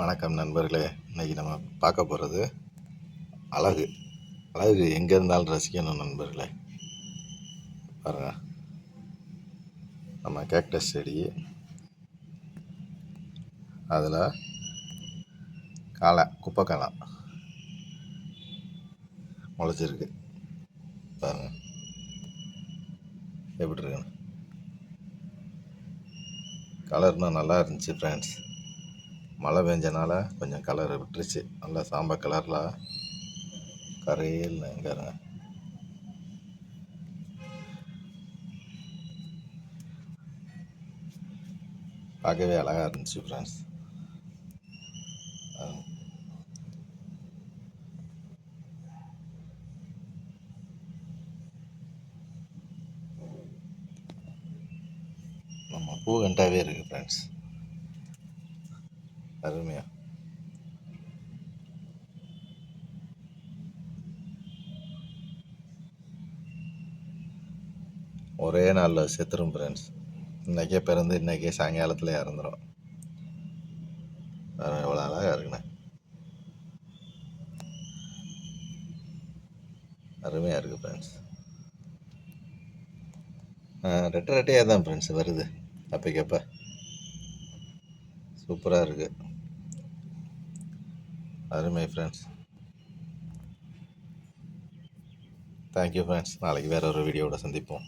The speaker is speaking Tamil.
வணக்கம் நண்பர்களே. இன்றைக்கி நம்ம பார்க்க போகிறது அழகு. அழகு எங்கே இருந்தாலும் ரசிக்கணும் நண்பர்களே. பாருங்க. நம்ம கேக்டஸ் செடி. அதில் காளை குப்பை காளை முளைச்சிருக்கு. பாருங்க. எப்படி இருக்குன்னு கலர்னால் நல்லா இருந்துச்சு ஃப்ரெண்ட்ஸ் மழை பெஞ்சனால கொஞ்சம் கலர் விட்டுருச்சு. நல்லா சாம்பல் கலரில் கரையில் இருங்க பார்க்கவே அழகாக இருந்துச்சு ஃப்ரெண்ட்ஸ் நம்ம பூ கண்டாவே இருக்குது ஃப்ரெண்ட்ஸ் அருமையா. ஒரே நாளில் செத்துரும் ஃப்ரெண்ட்ஸ் இன்றைக்கே பிறந்து இன்றைக்கே சாயங்காலத்தில் இறந்துரும். எவ்வளோ அழகாக இருக்குண்ணே. அருமையாக இருக்குது ஃப்ரெண்ட்ஸ் ரெட்டை ரெட்டையாக தான் ஃப்ரெண்ட்ஸ் வருது. அப்போக்கப்போ சூப்பராக இருக்குது அருமை ஃப்ரெண்ட்ஸ் தேங்க்யூ ஃப்ரெண்ட்ஸ் நாளைக்கு வேற ஒரு வீடியோவோட சந்திப்போம்.